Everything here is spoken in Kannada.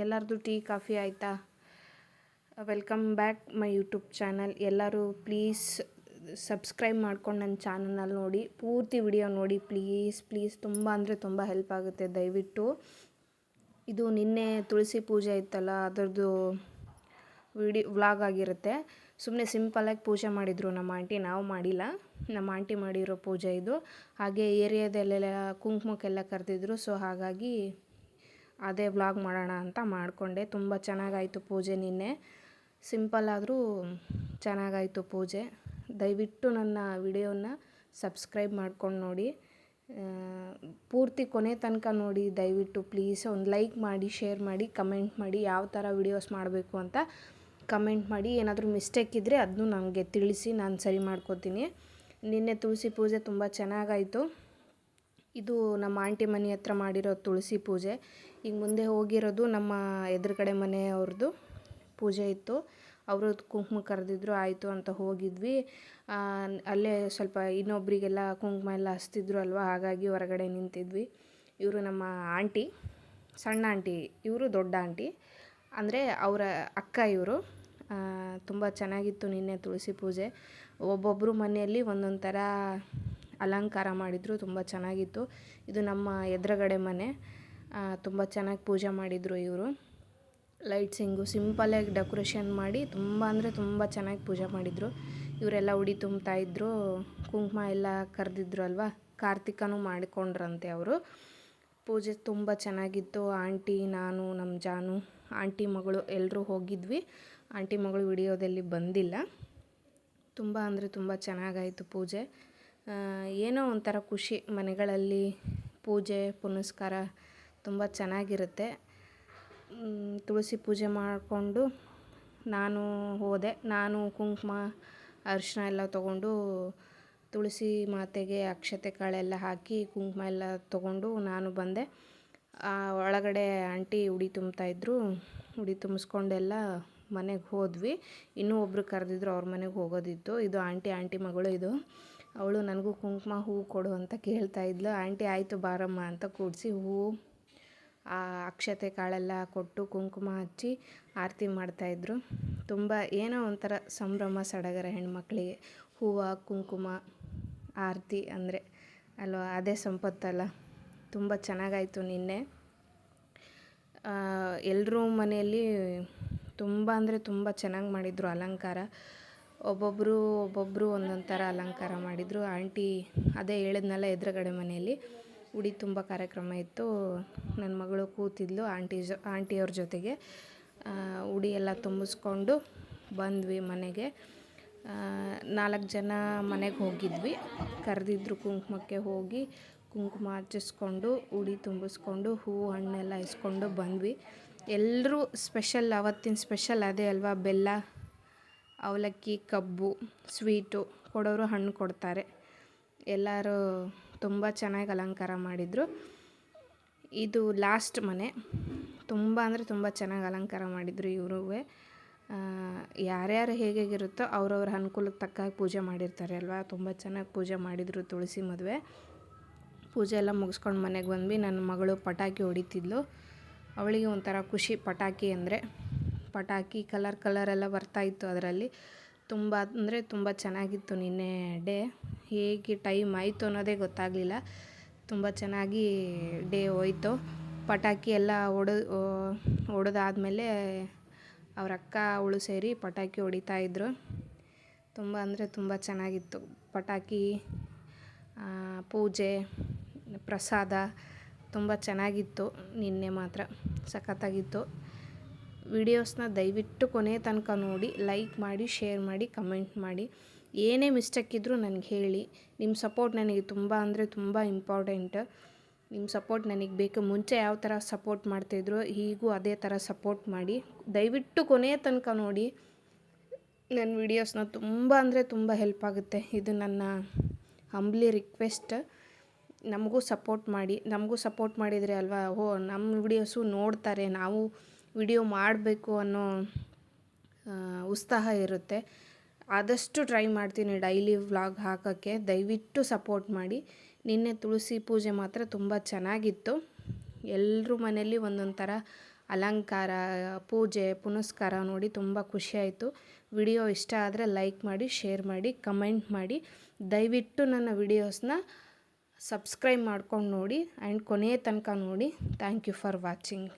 ಎಲ್ಲರದು ಟೀ, ಕಾಫಿ ಆಯಿತಾ? Welcome back my YouTube channel ಎಲ್ಲರೂ ಪ್ಲೀಸ್ ಸಬ್ಸ್ಕ್ರೈಬ್ ಮಾಡ್ಕೊಂಡು ನನ್ನ ಚಾನಲ್ನಲ್ಲಿ ನೋಡಿ. ಪೂರ್ತಿ ವಿಡಿಯೋ ನೋಡಿ ಪ್ಲೀಸ್ ಪ್ಲೀಸ್ ತುಂಬ ಅಂದರೆ ತುಂಬ ಹೆಲ್ಪ್ ಆಗುತ್ತೆ ದಯವಿಟ್ಟು. ಇದು ನಿನ್ನೆ ತುಳಸಿ ಪೂಜೆ ಇತ್ತಲ್ಲ, ಅದರದ್ದು ವಿಡಿ ವ್ಲಾಗ್ ಆಗಿರುತ್ತೆ. ಸುಮ್ಮನೆ ಸಿಂಪಲಾಗಿ ಪೂಜೆ ಮಾಡಿದರು ನಮ್ಮ ಆಂಟಿ ನಾವು ಮಾಡಿಲ್ಲ. ನಮ್ಮ ಆಂಟಿ ಮಾಡಿರೋ ಪೂಜೆ ಇದು. ಹಾಗೆ ಏರಿಯಾದಲ್ಲೆಲ್ಲ ಕುಂಕುಮಕ್ಕೆಲ್ಲ ಕರೆದಿದ್ರು ಸೊ ಹಾಗಾಗಿ ಅದೇ ವ್ಲಾಗ್ ಮಾಡೋಣ ಅಂತ ಮಾಡಿಕೊಂಡೆ. ತುಂಬ ಚೆನ್ನಾಗಾಯಿತು ಪೂಜೆ ನಿನ್ನೆ. ಸಿಂಪಲ್ ಆದರೂ ಚೆನ್ನಾಗಾಯಿತು ಪೂಜೆ. ದಯವಿಟ್ಟು ನನ್ನ ವಿಡಿಯೋನ ಸಬ್ಸ್ಕ್ರೈಬ್ ಮಾಡ್ಕೊಂಡು ನೋಡಿ. ಪೂರ್ತಿ ಕೊನೆ ತನಕ ನೋಡಿ. ದಯವಿಟ್ಟು ಪ್ಲೀಸ್ ಒಂದು ಲೈಕ್ ಮಾಡಿ ಶೇರ್ ಮಾಡಿ ಕಮೆಂಟ್ ಮಾಡಿ ಯಾವ ಥರ ವಿಡಿಯೋಸ್ ಮಾಡಬೇಕು ಅಂತ ಕಮೆಂಟ್ ಮಾಡಿ. ಏನಾದರೂ ಮಿಸ್ಟೇಕ್ ಇದ್ದರೆ ಅದನ್ನು ನನಗೆ ತಿಳಿಸಿ, ನಾನು ಸರಿ ಮಾಡ್ಕೋತೀನಿ. ನಿನ್ನೆ ತುಳಸಿ ಪೂಜೆ ತುಂಬ ಚೆನ್ನಾಗಾಯಿತು. ಇದು ನಮ್ಮ ಆಂಟಿ ಮನೆ ಹತ್ರ ಮಾಡಿರೋ ತುಳಸಿ ಪೂಜೆ. ಈಗ ಮುಂದೆ ಹೋಗಿರೋದು ನಮ್ಮ ಎದುರುಗಡೆ ಮನೆಯವ್ರದ್ದು ಪೂಜೆ ಇತ್ತು. ಅವರು ಕುಂಕುಮ ಕರೆದಿದ್ರು, ಆಯಿತು ಅಂತ ಹೋಗಿದ್ವಿ. ಅಲ್ಲೇ ಸ್ವಲ್ಪ ಇನ್ನೊಬ್ರಿಗೆಲ್ಲ ಕುಂಕುಮ ಎಲ್ಲ ಹಚ್ತಿದ್ರು ಅಲ್ವಾ? ಹಾಗಾಗಿ ಹೊರಗಡೆ ನಿಂತಿದ್ವಿ. ಇವರು ನಮ್ಮ ಆಂಟಿ, ಸಣ್ಣ ಆಂಟಿ, ಇವರು ದೊಡ್ಡ ಆಂಟಿ. ಅಂದರೆ ಅವರ ಅಕ್ಕ ಇವರು. ತುಂಬ ಚೆನ್ನಾಗಿತ್ತು ನಿನ್ನೆ ತುಳಸಿ ಪೂಜೆ. ಒಬ್ಬೊಬ್ಬರು ಮನೆಯಲ್ಲಿ ಒಂದೊಂದು ಥರ ಅಲಂಕಾರ ಮಾಡಿದರು, ತುಂಬ ಚೆನ್ನಾಗಿತ್ತು. ಇದು ನಮ್ಮ ಎದುರುಗಡೆ ಮನೆ. ತುಂಬ ಚೆನ್ನಾಗಿ ಪೂಜೆ ಮಾಡಿದರು ಇವರು. ಲೈಟ್ಸಿಂಗು ಸಿಂಪಲಾಗಿ ಡೆಕೋರೇಷನ್ ಮಾಡಿ ತುಂಬ ಅಂದರೆ ತುಂಬ ಚೆನ್ನಾಗಿ ಪೂಜೆ ಮಾಡಿದರು. ಇವರೆಲ್ಲ ಉಡಿ ತುಂಬ್ತಾಯಿದ್ರು ಕುಂಕುಮ ಎಲ್ಲ ಕರೆದಿದ್ರು ಅಲ್ವಾ? ಕಾರ್ತಿಕನೂ ಮಾಡಿಕೊಂಡ್ರಂತೆ ಅವರು. ಪೂಜೆ ತುಂಬ ಚೆನ್ನಾಗಿತ್ತು. ಆಂಟಿ, ನಾನು ನಮ್ಮ ಜಾನು, ಆಂಟಿ ಮಗಳು ಎಲ್ಲರೂ ಹೋಗಿದ್ವಿ. ಆಂಟಿ ಮಗಳು ವಿಡಿಯೋದಲ್ಲಿ ಬಂದಿಲ್ಲ. ತುಂಬ ಅಂದರೆ ತುಂಬ ಚೆನ್ನಾಗಾಯಿತು ಪೂಜೆ. ಏನೋ ಒಂಥರ ಖುಷಿ ಮನೆಗಳಲ್ಲಿ ಪೂಜೆ, ಪುನಸ್ಕಾರ ತುಂಬ ಚೆನ್ನಾಗಿರುತ್ತೆ. ತುಳಸಿ ಪೂಜೆ ಮಾಡಿಕೊಂಡು ನಾನು ಹೋದೆ. ನಾನು ಕುಂಕುಮ ಅರಿಶಿನ ಎಲ್ಲ ತೊಗೊಂಡು ತುಳಸಿ ಮಾತೆಗೆ ಅಕ್ಷತೆ ಕಾಳೆಲ್ಲ ಹಾಕಿ ಕುಂಕುಮ ಎಲ್ಲ ತೊಗೊಂಡು ನಾನು ಬಂದೆ. ಆ, ಒಳಗಡೆ ಆಂಟಿ ಉಡಿ ತುಂಬ್ತಾಯಿದ್ರು ಉಡಿ ತುಂಬಿಸ್ಕೊಂಡೆಲ್ಲ ಮನೆಗೆ ಹೋದ್ವಿ. ಇನ್ನೂ ಒಬ್ಬರು ಕರೆದಿದ್ರು ಅವ್ರ ಮನೆಗೆ ಹೋಗೋದಿತ್ತು. ಇದು ಆಂಟಿ ಆಂಟಿ ಮಗಳು ಇದು. ಅವಳು ನನಗೂ ಕುಂಕುಮ ಹೂವು ಕೊಡು ಅಂತ ಕೇಳ್ತಾ ಇದ್ಲು. ಆಂಟಿ ಆಯಿತು ಬಾರಮ್ಮ ಅಂತ ಕೂಡಿಸಿ ಹೂವು ಆ ಅಕ್ಷತೆ ಕಾಳೆಲ್ಲ ಕೊಟ್ಟು ಕುಂಕುಮ ಹಚ್ಚಿ ಆರತಿ ಮಾಡ್ತಾಯಿದ್ರು ತುಂಬ ಏನೋ ಒಂಥರ ಸಂಭ್ರಮ ಸಡಗರ ಹೆಣ್ಮಕ್ಳಿಗೆ. ಹೂವು, ಕುಂಕುಮ, ಆರತಿ ಅಂದರೆ ಅಲ್ವಾ, ಅದೇ ಸಂಪತ್ತಲ್ಲ. ತುಂಬ ಚೆನ್ನಾಗಾಯಿತು ನಿನ್ನೆ. ಎಲ್ಲರೂ ಮನೆಯಲ್ಲಿ ತುಂಬ ಅಂದರೆ ತುಂಬ ಚೆನ್ನಾಗಿ ಮಾಡಿದರು ಅಲಂಕಾರ. ಒಬ್ಬೊಬ್ಬರು ಒಬ್ಬೊಬ್ಬರು ಒಂದೊಂದು ಥರ ಅಲಂಕಾರ ಮಾಡಿದರು. ಆಂಟಿ ಅದೇ ಹೇಳಿದ್ನಲ್ಲ ಎದುರುಗಡೆ ಮನೆಯಲ್ಲಿ. ಉಡಿ ತುಂಬ ಕಾರ್ಯಕ್ರಮ ಇತ್ತು. ನನ್ನ ಮಗಳು ಕೂತಿದ್ಲು ಆಂಟಿ ಜೊ, ಆಂಟಿಯವ್ರ ಜೊತೆಗೆ. ಉಡಿ ಎಲ್ಲ ತುಂಬಿಸ್ಕೊಂಡು ಬಂದ್ವಿ ಮನೆಗೆ. ನಾಲ್ಕು ಜನ ಮನೆಗೆ ಹೋಗಿದ್ವಿ. ಕರೆದಿದ್ರು ಕುಂಕುಮಕ್ಕೆ ಹೋಗಿ ಕುಂಕುಮ ಹಚ್ಚಿಸ್ಕೊಂಡು, ಉಡಿ ತುಂಬಿಸ್ಕೊಂಡು, ಹೂವು ಹಣ್ಣೆಲ್ಲ ಇಸ್ಕೊಂಡು ಬಂದ್ವಿ. ಎಲ್ಲರೂ ಸ್ಪೆಷಲ್, ಅವತ್ತಿನ ಸ್ಪೆಷಲ್ ಅದೇ ಅಲ್ವಾ? ಬೆಲ್ಲ, ಅವಲಕ್ಕಿ, ಕಬ್ಬು, ಸ್ವೀಟು ಕೊಡೋರು ಹಣ್ಣು ಕೊಡ್ತಾರೆ. ಎಲ್ಲರೂ ತುಂಬ ಚೆನ್ನಾಗಿ ಅಲಂಕಾರ ಮಾಡಿದರು. ಇದು ಲಾಸ್ಟ್ ಮನೆ. ತುಂಬ ಅಂದರೆ ತುಂಬ ಚೆನ್ನಾಗಿ ಅಲಂಕಾರ ಮಾಡಿದರು ಇವರು ಯಾರ್ಯಾರು ಹೇಗೇಗಿರುತ್ತೋ ಅವ್ರವ್ರ ಅನುಕೂಲಕ್ಕೆ ತಕ್ಕ ಪೂಜೆ ಮಾಡಿರ್ತಾರೆ ಅಲ್ವಾ? ತುಂಬ ಚೆನ್ನಾಗಿ ಪೂಜೆ ಮಾಡಿದರು ತುಳಸಿ ಮದುವೆ. ಪೂಜೆ ಎಲ್ಲ ಮುಗಿಸ್ಕೊಂಡು ಮನೆಗೆ ಬಂದ್ವಿ. ನನ್ನ ಮಗಳು ಪಟಾಕಿ ಹೊಡಿತಿದ್ಲು. ಅವಳಿಗೆ ಒಂಥರ ಖುಷಿ. ಪಟಾಕಿ ಅಂದರೆ ಪಟಾಕಿ ಕಲರ್ ಕಲರ್ ಎಲ್ಲ ಬರ್ತಾಯಿತ್ತು ಅದರಲ್ಲಿ. ತುಂಬ ಅಂದರೆ ತುಂಬ ಚೆನ್ನಾಗಿತ್ತು ನಿನ್ನೆ ಡೇ. ಹೇಗೆ ಟೈಮ್ ಆಯಿತು ಅನ್ನೋದೇ ಗೊತ್ತಾಗಲಿಲ್ಲ. ತುಂಬ ಚೆನ್ನಾಗಿ ಡೇ ಹೋಯ್ತು. ಪಟಾಕಿ ಎಲ್ಲ ಹೊಡೆ ಹೊಡೆದಾದ್ಮೇಲೆ ಅವ್ರ ಅಕ್ಕ, ಅವಳು ಸೇರಿ ಪಟಾಕಿ ಹೊಡಿತಾ ಇದ್ರು. ತುಂಬ ಅಂದರೆ ತುಂಬ ಚೆನ್ನಾಗಿತ್ತು. ಪಟಾಕಿ ಪೂಜೆ, ಪ್ರಸಾದ ತುಂಬ ಚೆನ್ನಾಗಿತ್ತು. ನಿನ್ನೆ ಮಾತ್ರ ಸಖತ್ತಾಗಿತ್ತು. ವಿಡಿಯೋಸ್ನ ದಯವಿಟ್ಟು ಕೊನೆ ತನಕ ನೋಡಿ, ಲೈಕ್ ಮಾಡಿ, ಶೇರ್ ಮಾಡಿ, ಕಮೆಂಟ್ ಮಾಡಿ. ಏನೇ ಮಿಸ್ಟೇಕ್ ಇದ್ದರೂ ನನಗೆ ಹೇಳಿ. ನಿಮ್ಮ ಸಪೋರ್ಟ್ ನನಗೆ ತುಂಬ ಅಂದರೆ ತುಂಬ ಇಂಪಾರ್ಟೆಂಟ್. ನಿಮ್ಮ ಸಪೋರ್ಟ್ ನನಗೆ ಬೇಕು. ಮುಂಚೆ ಯಾವ ಥರ ಸಪೋರ್ಟ್ ಮಾಡ್ತಾಯಿದ್ರು ಈಗೂ ಅದೇ ಥರ ಸಪೋರ್ಟ್ ಮಾಡಿ. ದಯವಿಟ್ಟು ಕೊನೆಯ ತನಕ ನೋಡಿ. ನನ್ನ ವೀಡಿಯೋಸ್ನ ತುಂಬ ಅಂದರೆ ತುಂಬ ಹೆಲ್ಪ್ ಆಗುತ್ತೆ. ಇದು ನನ್ನ ಹಂಬ್ಲಿ ರಿಕ್ವೆಸ್ಟ್ ನಮಗೂ ಸಪೋರ್ಟ್ ಮಾಡಿ. ನಮಗೂ ಸಪೋರ್ಟ್ ಮಾಡಿದರೆ ಅಲ್ವಾ? ಓ, ನಮ್ಮ ವಿಡಿಯೋಸು ನೋಡ್ತಾರೆ. ನಾವು ವಿಡಿಯೋ ಮಾಡಬೇಕು ಅನ್ನೋ ಉತ್ಸಾಹ ಇರುತ್ತೆ. ಆದಷ್ಟು ಟ್ರೈ ಮಾಡ್ತೀನಿ ಡೈಲಿ ವ್ಲಾಗ್ ಹಾಕೋಕ್ಕೆ. ದಯವಿಟ್ಟು ಸಪೋರ್ಟ್ ಮಾಡಿ. ನಿನ್ನೆ ತುಳಸಿ ಪೂಜೆ ಮಾತ್ರ ತುಂಬ ಚೆನ್ನಾಗಿತ್ತು. ಎಲ್ಲರೂ ಮನೆಯಲ್ಲಿ ಒಂದೊಂದು ಥರ ಅಲಂಕಾರ, ಪೂಜೆ, ಪುನಸ್ಕಾರ ನೋಡಿ ತುಂಬ ಖುಷಿಯಾಯಿತು ವಿಡಿಯೋ ಇಷ್ಟ ಆದರೆ ಲೈಕ್ ಮಾಡಿ ಶೇರ್ ಮಾಡಿ ಕಮೆಂಟ್ ಮಾಡಿ. ದಯವಿಟ್ಟು ನನ್ನ ವಿಡಿಯೋಸ್ನ ಸಬ್ಸ್ಕ್ರೈಬ್ ಮಾಡ್ಕೊಂಡು ನೋಡಿ. ಆ್ಯಂಡ್ ಕೊನೆಯ ತನಕ ನೋಡಿ. Thank you for watching